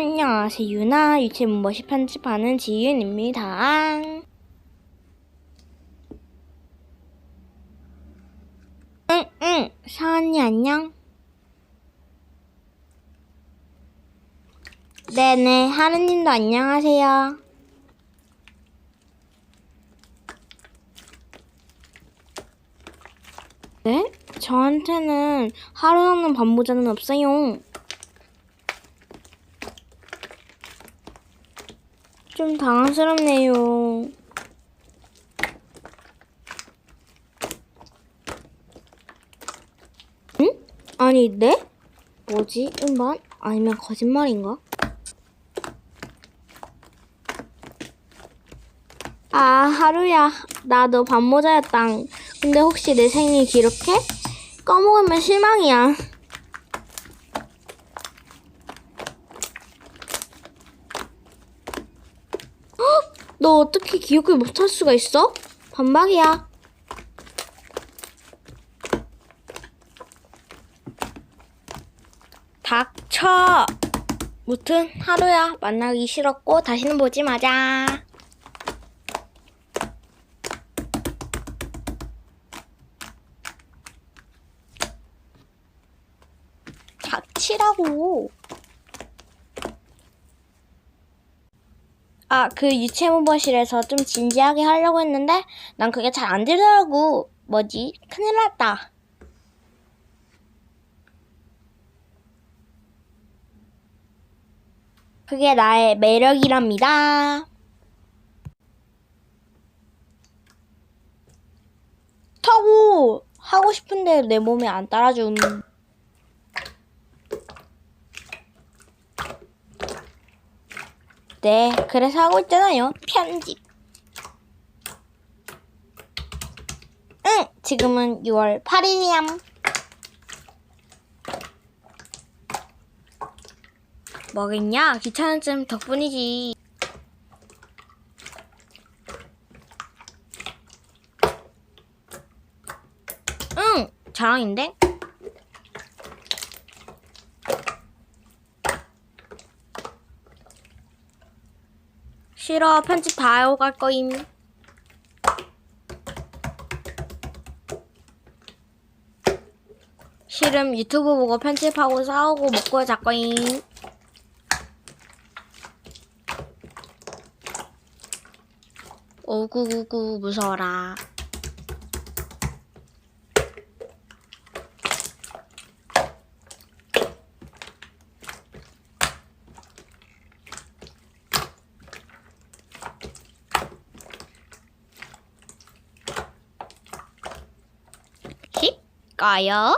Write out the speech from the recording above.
안녕하세요. 유나 유채문버시 편집하는 지윤입니다. 응, 응. 사언니 안녕. 네네. 하루님도 안녕하세요. 네? 저한테는 하루 남는 반모자는 없어요. 좀 당황스럽네요. 응? 아니, 네? 뭐지? 음반? 아니면 거짓말인가? 아, 하루야. 나도 반모자였당. 근데 혹시 내 생일 기록해? 까먹으면 실망이야. 너 어떻게 기억을 못할 수가 있어? 반박이야. 닥쳐. 무튼 하루야 만나기 싫었고 다시는 보지 마자. 닥치라고. 아, 그 유채무버실에서 좀 진지하게 하려고 했는데 난 그게 잘 안 되더라고. 뭐지? 큰일 났다. 그게 나의 매력이랍니다. 타고 하고 싶은데 내 몸에 안 따라줌. 네, 그래서 하고 있잖아요. 편집. 응, 지금은 6월 8일이야. 뭐겠냐? 귀찮은 쯤 덕분이지. 응, 자랑인데? 싫어, 편집 다 하고 갈 거임. 싫음, 유튜브 보고 편집하고 싸우고 먹고 잘 거임. 오구구구 무서워라. 까요?